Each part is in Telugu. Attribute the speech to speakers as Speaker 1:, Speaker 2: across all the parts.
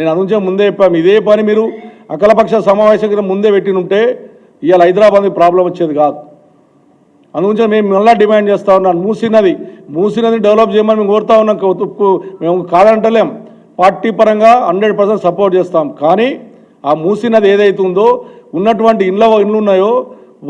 Speaker 1: నేను అనుంచే ముందే చెప్పాము ఇదే పని మీరు అఖిలపక్ష సమావేశం కింద ముందే పెట్టినుంటే ఇవాళ హైదరాబాద్ ప్రాబ్లం వచ్చేది కాదు. అందుగురించి మేము మళ్ళీ డిమాండ్ చేస్తూ ఉన్నాను మూసినది మూసినది డెవలప్ చేయమని మేము కోరుతా ఉన్నాం. మేము కాదంటలేం. పార్టీ పరంగా హండ్రెడ్ పర్సెంట్ సపోర్ట్ చేస్తాం. కానీ ఆ మూసినది ఏదైతే ఉందో ఉన్నటువంటి ఇండ్ల ఇండ్లు ఉన్నాయో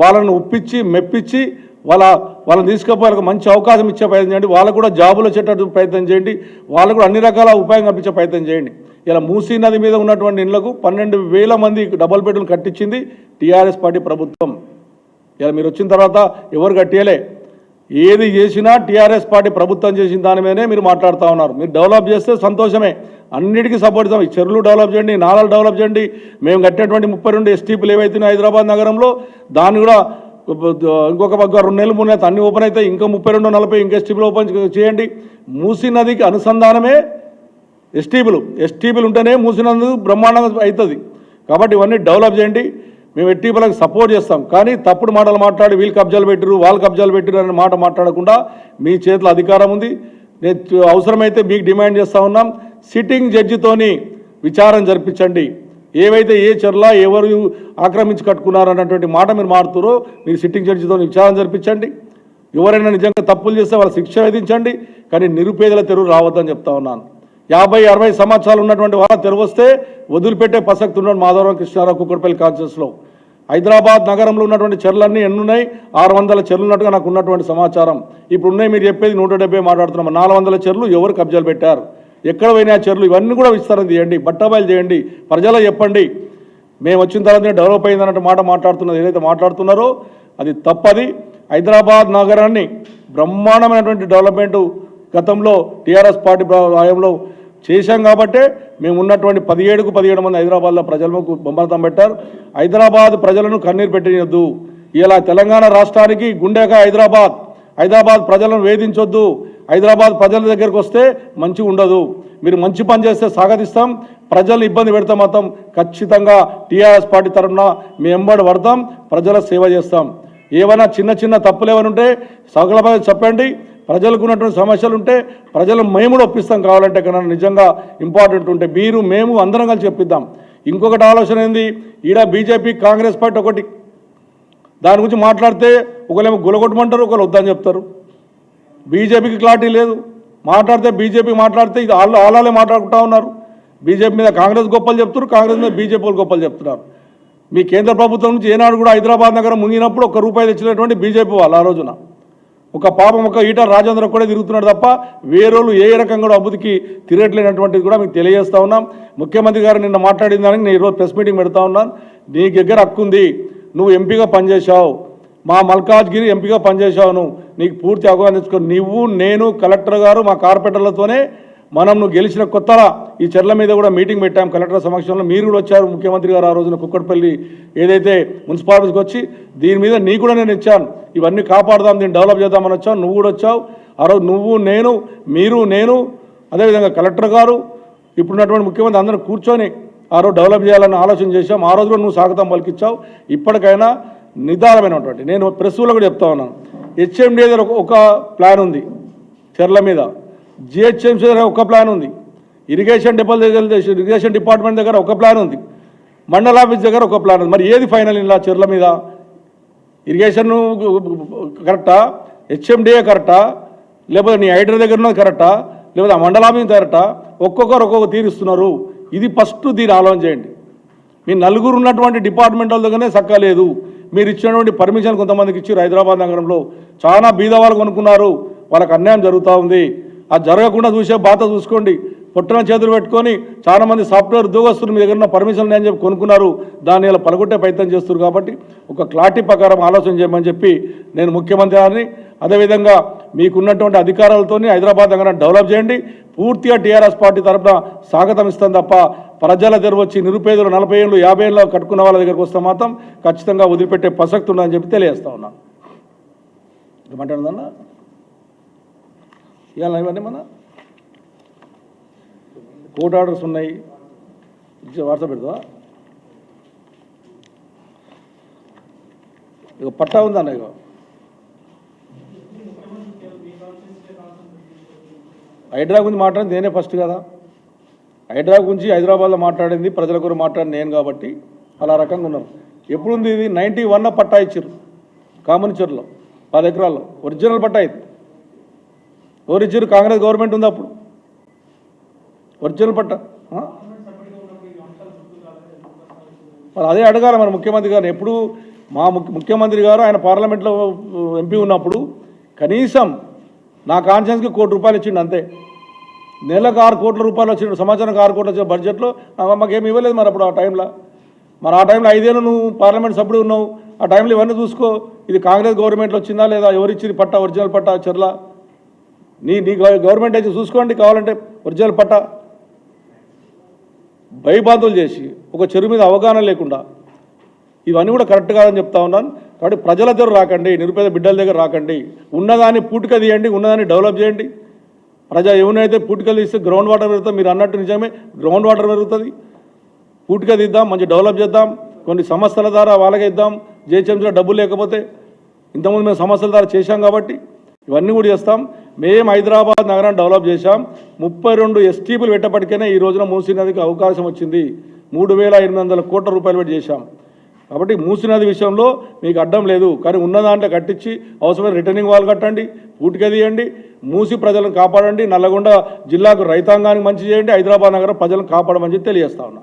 Speaker 1: వాళ్ళని ఒప్పించి మెప్పించి వాళ్ళ వాళ్ళని తీసుకుపోయి మంచి అవకాశం ఇచ్చే ప్రయత్నం చేయండి. వాళ్ళకు కూడా జాబులు వచ్చేటట్టు ప్రయత్నం చేయండి. వాళ్ళకు కూడా అన్ని రకాల ఉపాయం కల్పించే ప్రయత్నం చేయండి. ఇలా మూసీ నది మీద ఉన్నటువంటి ఇండ్లకు పన్నెండు వేల మంది డబల్ బెడ్లు కట్టించింది టీఆర్ఎస్ పార్టీ ప్రభుత్వం. ఇలా మీరు వచ్చిన తర్వాత ఎవరు కట్టేయలే? ఏది చేసినా టీఆర్ఎస్ పార్టీ ప్రభుత్వం చేసిన దాని మీదనే మీరు మాట్లాడుతూ ఉన్నారు. మీరు డెవలప్ చేస్తే సంతోషమే. అన్నిటికీ సపోర్ట్ ఇస్తాం. చెరువులు డెవలప్ చేయండి నాలాలు డెవలప్ చేయండి. మేము కట్టినటువంటి ముప్పై రెండు ఎస్టీపీలు ఏవైతున్నాయి హైదరాబాద్ నగరంలో దాన్ని కూడా ఇంకొక రెండు నెలలు మూడు నెలలు అన్ని ఓపెన్ అయితే ఇంకా ముప్పై రెండు నలభై ఇంకా ఎస్టీపీలు ఓపెన్ చేయండి. మూసీ నదికి అనుసంధానమే ఎస్టీబీలు ఎస్టీబీలు ఉంటేనే మూసినందుకు బ్రహ్మాండంగా అవుతుంది. కాబట్టి ఇవన్నీ డెవలప్ చేయండి. మేము ఎస్టీబీలకు సపోర్ట్ చేస్తాం. కానీ తప్పుడు మాటలు మాట్లాడి వీళ్ళు కబ్జాలు పెట్టిరు వాళ్ళు కబ్జాలు పెట్టిరు అనే మాట మాట్లాడకుండా మీ చేతిలో అధికారం ఉంది. నేను అవసరమైతే మీకు డిమాండ్ చేస్తూ ఉన్నాం. సిట్టింగ్ జడ్జితోని విచారం జరిపించండి. ఏవైతే ఏ చెర్ల ఎవరు ఆక్రమించి కట్టుకున్నారు అన్నటువంటి మాట మీరు మారుతారో మీరు సిట్టింగ్ జడ్జితో విచారణ జరిపించండి. ఎవరైనా నిజంగా తప్పులు చేస్తే వాళ్ళ శిక్ష విధించండి. కానీ నిరుపేదల తెరువు రావద్దని చెప్తా ఉన్నాను. యాభై అరవై సంవత్సరాలు ఉన్నటువంటి వాళ్ళ తెరువు వస్తే వదిలిపెట్టే ప్రసక్తి ఉన్నాడు మాధవరావు కృష్ణారావు కుక్కడపల్లి కాన్షియస్లో. హైదరాబాద్ నగరంలో ఉన్నటువంటి చెర్లన్నీ ఎన్నున్నాయి. ఆరు వందల చెర్లు ఉన్నట్టుగా నాకు ఉన్నటువంటి సమాచారం. ఇప్పుడు ఉన్నాయి మీరు చెప్పేది నూట డెబ్బై మాట్లాడుతున్నాం. నాలుగు వందల చెర్లు ఎవరు కబ్జాలు పెట్టారు? ఎక్కడ పోయినా ఆ చెర్లు ఇవన్నీ కూడా విస్తరణ చేయండి బట్టబయలు చేయండి ప్రజలకు చెప్పండి. మేము వచ్చిన తర్వాత డెవలప్ అయిందన్నట్టు మాట మాట్లాడుతున్నది ఏదైతే మాట్లాడుతున్నారో అది తప్పది. హైదరాబాద్ నగరాన్ని బ్రహ్మాండమైనటువంటి డెవలప్మెంట్ గతంలో టీఆర్ఎస్ పార్టీ హయాంలో చేశాం కాబట్టే మేము ఉన్నటువంటి పదిహేడుకు పదిహేడు మంది హైదరాబాద్లో ప్రజలకు బొమ్మలతం పెట్టారు. హైదరాబాద్ ప్రజలను కన్నీరు పెట్టినద్దు ఇలా తెలంగాణ రాష్ట్రానికి గుండెగా హైదరాబాద్ హైదరాబాద్ ప్రజలను వేధించొద్దు. హైదరాబాద్ ప్రజల దగ్గరకు వస్తే మంచిగా ఉండదు. మీరు మంచి పని చేస్తే స్వాగతిస్తాం. ప్రజల్ని ఇబ్బంది పెడతాం మొత్తం ఖచ్చితంగా టీఆర్ఎస్ పార్టీ తరఫున మేము ఎంబడి పడతాం. ప్రజల సేవ చేస్తాం. ఏమైనా చిన్న చిన్న తప్పులు ఏమైనా ఉంటే సకలపై చెప్పండి. ప్రజలకు ఉన్నటువంటి సమస్యలు ఉంటే ప్రజలు మేము కూడా ఒప్పిస్తాం కావాలంటే కన్నా నిజంగా ఇంపార్టెంట్ ఉంటే. మీరు మేము అందరం కలిసి చెప్పిద్దాం. ఇంకొకటి ఆలోచన ఏంది? ఈడ బీజేపీ కాంగ్రెస్ పార్టీ ఒకటి. దాని గురించి మాట్లాడితే ఒకరేమో గులగొట్టమంటారు ఒకరు వద్దని చెప్తారు. బీజేపీకి క్లారిటీ లేదు. మాట్లాడితే బీజేపీ మాట్లాడితే ఇది వాళ్ళు వాళ్ళే మాట్లాడుకుంటా ఉన్నారు. బీజేపీ మీద కాంగ్రెస్ గొప్పలు చెప్తున్నారు కాంగ్రెస్ మీద బీజేపీ వాళ్ళు గొప్పలు చెప్తున్నారు. మీ కేంద్ర ప్రభుత్వం నుంచి ఏనాడు కూడా హైదరాబాద్ నగరం మునిగినప్పుడు ఒక రూపాయి తెచ్చినటువంటి బీజేపీ వాళ్ళు ఆ రోజున. ఒక పాపం ఒక ఈట రాజేంద్ర కూడా తిరుగుతున్నాడు తప్ప వేరేళ్ళు ఏ రకంగా కూడా అభివృద్ధికి తిరగట్లేనటువంటిది కూడా మీకు తెలియజేస్తా ఉన్నాం. ముఖ్యమంత్రి గారు నిన్న మాట్లాడిన దానికి నేను ఈరోజు ప్రెస్ మీటింగ్ పెడతా ఉన్నాను. నీ దగ్గర హక్కు ఉంది నువ్వు ఎంపీగా పనిచేశావు. మా మల్కాజ్గిరి ఎంపీగా పనిచేశావు నీకు పూర్తి అవగాహన తెచ్చుకో నువ్వు నేను కలెక్టర్ గారు మా కార్పొరేటర్లతోనే మనం నువ్వు గెలిచిన కొత్తలా ఈ చెర్ల మీద కూడా మీటింగ్ పెట్టాం కలెక్టర్ సమక్షంలో. మీరు కూడా వచ్చారు ముఖ్యమంత్రి గారు ఆ రోజున కుక్కడపల్లి ఏదైతే మున్సిపాలిటీకి వచ్చి దీని మీద నీ కూడా నేను ఇచ్చాను. ఇవన్నీ కాపాడదాం దీన్ని డెవలప్ చేద్దామని వచ్చావు నువ్వు కూడా వచ్చావు. ఆ రోజు నువ్వు నేను మీరు నేను అదేవిధంగా కలెక్టర్ గారు ఇప్పుడున్నటువంటి ముఖ్యమంత్రి అందరూ కూర్చొని ఆ రోజు డెవలప్ చేయాలని ఆలోచన చేశాం. ఆ రోజు కూడా నువ్వు స్వాగతం పలికిచ్చావు. ఇప్పటికైనా నిదానమైనటువంటి. నేను ప్రెస్లో కూడా చెప్తా ఉన్నాను. హెచ్ఎండి దగ్గర ఒక- ఒక ప్లాన్ ఉంది. చెర్ల మీద. జిహెచ్ఎంసీ దగ్గర ఒక ప్లాన్ ఉంది. ఇరిగేషన్ డిపాల్ దగ్గర ఇరిగేషన్ డిపార్ట్మెంట్ దగ్గర ఒక ప్లాన్ ఉంది. మండల ఆఫీస్ దగ్గర ఒక ప్లాన్ ఉంది. మరి ఏది ఫైనల్ ఇలా చెర్ల మీద? ఇరిగేషన్ కరెక్టా? హెచ్ఎండిఏ కరెక్టా? లేకపోతే నీ ఐటర్ దగ్గర ఉన్నది కరెక్టా? లేకపోతే ఆ మండల ఆఫీస్ కరెక్టా? ఒక్కొక్కరు ఒక్కొక్క తీరుస్తున్నారు. ఇది ఫస్ట్ దీని ఆలోచన చేయండి. మీ నలుగురు ఉన్నటువంటి డిపార్ట్మెంట్ దగ్గరనే సక్కలేదు మీరు ఇచ్చినటువంటి పర్మిషన్ కొంతమందికి ఇచ్చారు హైదరాబాద్ నగరంలో చాలా బీద వాళ్ళు కొనుక్కున్నారు. వాళ్ళకి అన్యాయం జరుగుతూ ఉంది. అది జరగకుండా చూసే బాధ చూసుకోండి. పుట్టిన చేతులు పెట్టుకొని చాలామంది సాఫ్ట్వేర్ ఉద్యోగస్తులు మీ దగ్గర ఉన్న పర్మిషన్ నేను చెప్పి కొనుక్కున్నారు. దాన్ని ఇలా పలగొట్టే ప్రయత్నం చేస్తున్నారు కాబట్టి ఒక క్లారిటీ ప్రకారం ఆలోచన చేయమని చెప్పి నేను ముఖ్యమంత్రి గారిని అదేవిధంగా మీకున్నటువంటి అధికారాలతోని హైదరాబాద్ నగరం డెవలప్ చేయండి. పూర్తిగా టీఆర్ఎస్ పార్టీ తరఫున స్వాగతం ఇస్తాం తప్ప ప్రజల దగ్గర వచ్చి నిరుపేదలు నలభై ఏళ్ళు యాభై ఏళ్ళు కట్టుకున్న వాళ్ళ దగ్గరకు వస్తే మాత్రం ఖచ్చితంగా వదిలిపెట్టే ప్రసక్తి ఉందని చెప్పి తెలియజేస్తా ఉన్నాను ఏమంటాడదన్నా ఇవాళ ఇవన్నీ మన కోర్ట్ ఆర్డర్స్ ఉన్నాయి. వాట్సాప్ పెడతా ఇక పట్టా ఉందన్న ఇక హైడ్రా గురించి మాట్లాడింది నేనే ఫస్ట్ కదా. హైదరాబాద్ గురించి హైదరాబాద్లో మాట్లాడింది ప్రజల గురించి మాట్లాడింది నేను కాబట్టి అలా రకంగా ఉన్నారు ఎప్పుడుంది ఇది? నైంటీ వన్ పట్టా ఇచ్చారు కామన్చర్లో పది ఎకరాల్లో. ఒరిజినల్ పట్టా ఇది. ఎవరు ఇచ్చారు కాంగ్రెస్ గవర్నమెంట్ ఉంది అప్పుడు. ఒరిజినల్ పట్ట మరి అదే అడగాలి మరి ముఖ్యమంత్రి గారు ఎప్పుడు మా ముఖ్య- ముఖ్యమంత్రి గారు ఆయన పార్లమెంట్లో ఎంపీ ఉన్నప్పుడు కనీసం నా కాన్షియన్స్కి కోటి రూపాయలు ఇచ్చిండు అంతే. నెలకు ఆరు కోట్ల రూపాయలు వచ్చిండు సంవత్సరానికి ఆరు కోట్ల వచ్చిన బడ్జెట్లో మాకేమి ఇవ్వలేదు మరి అప్పుడు ఆ టైంలో మరి ఆ టైంలో ఐదేళ్ళు నువ్వు పార్లమెంట్ సభ్యుడు ఉన్నావు ఆ టైంలో ఇవన్నీ చూసుకో. ఇది కాంగ్రెస్ గవర్నమెంట్లో వచ్చిందా లేదా? ఎవరిచ్చింది పట్ట? ఒరిజినల్ పట్ట? చెర్ల? నీ నీ గవర్నమెంట్ అయితే చూసుకోండి కావాలంటే ఒరిజినల్ పట్ట. భయబాధలు చేసి ఒక చెరువు మీద అవగాహన లేకుండా. ఇవన్నీ కూడా కరెక్ట్ కాదని చెప్తా ఉన్నాను. కాబట్టి ప్రజల దగ్గర రాకండి నిరుపేద బిడ్డల దగ్గర రాకండి. ఉన్నదాన్ని పూటిక తీయండి ఉన్నదాన్ని డెవలప్ చేయండి. ప్రజా ఏమైతే పూటికలు తీస్తే గ్రౌండ్ వాటర్ పెరుగుతుంది మీరు అన్నట్టు నిజమే గ్రౌండ్ వాటర్ పెరుగుతుంది. పూటిక తీద్దాం మంచి డెవలప్ చేద్దాం కొన్ని సంస్థల ద్వారా వాళ్ళకి ఇద్దాం జేహెచ్ఎంసీలో డబ్బులు లేకపోతే. ఇంతకుముందు మేము సమస్యల ద్వారా చేశాం కాబట్టి ఇవన్నీ కూడా చేస్తాం. మేము హైదరాబాద్ నగరాన్ని డెవలప్ చేశాం. ముప్పై రెండు ఎస్టీపీలు పెట్టప్పటికైనా ఈ రోజున మూసీ నదికి అవకాశం వచ్చింది. మూడు వేల ఎనిమిది వందల కోట్ల రూపాయలు పెట్టి చేశాం. కాబట్టి మూసినది విషయంలో మీకు అడ్డం లేదు. కానీ ఉన్న దాంట్లో కట్టించి అవసరమైన రిటర్నింగ్ వాళ్ళు కట్టండి పూటిక తీయండి మూసి ప్రజలను కాపాడండి నల్లగొండ జిల్లాకు రైతాంగానికి మంచి చేయండి హైదరాబాద్ నగరం ప్రజలను కాపాడమని చెప్పి తెలియజేస్తా ఉన్నా.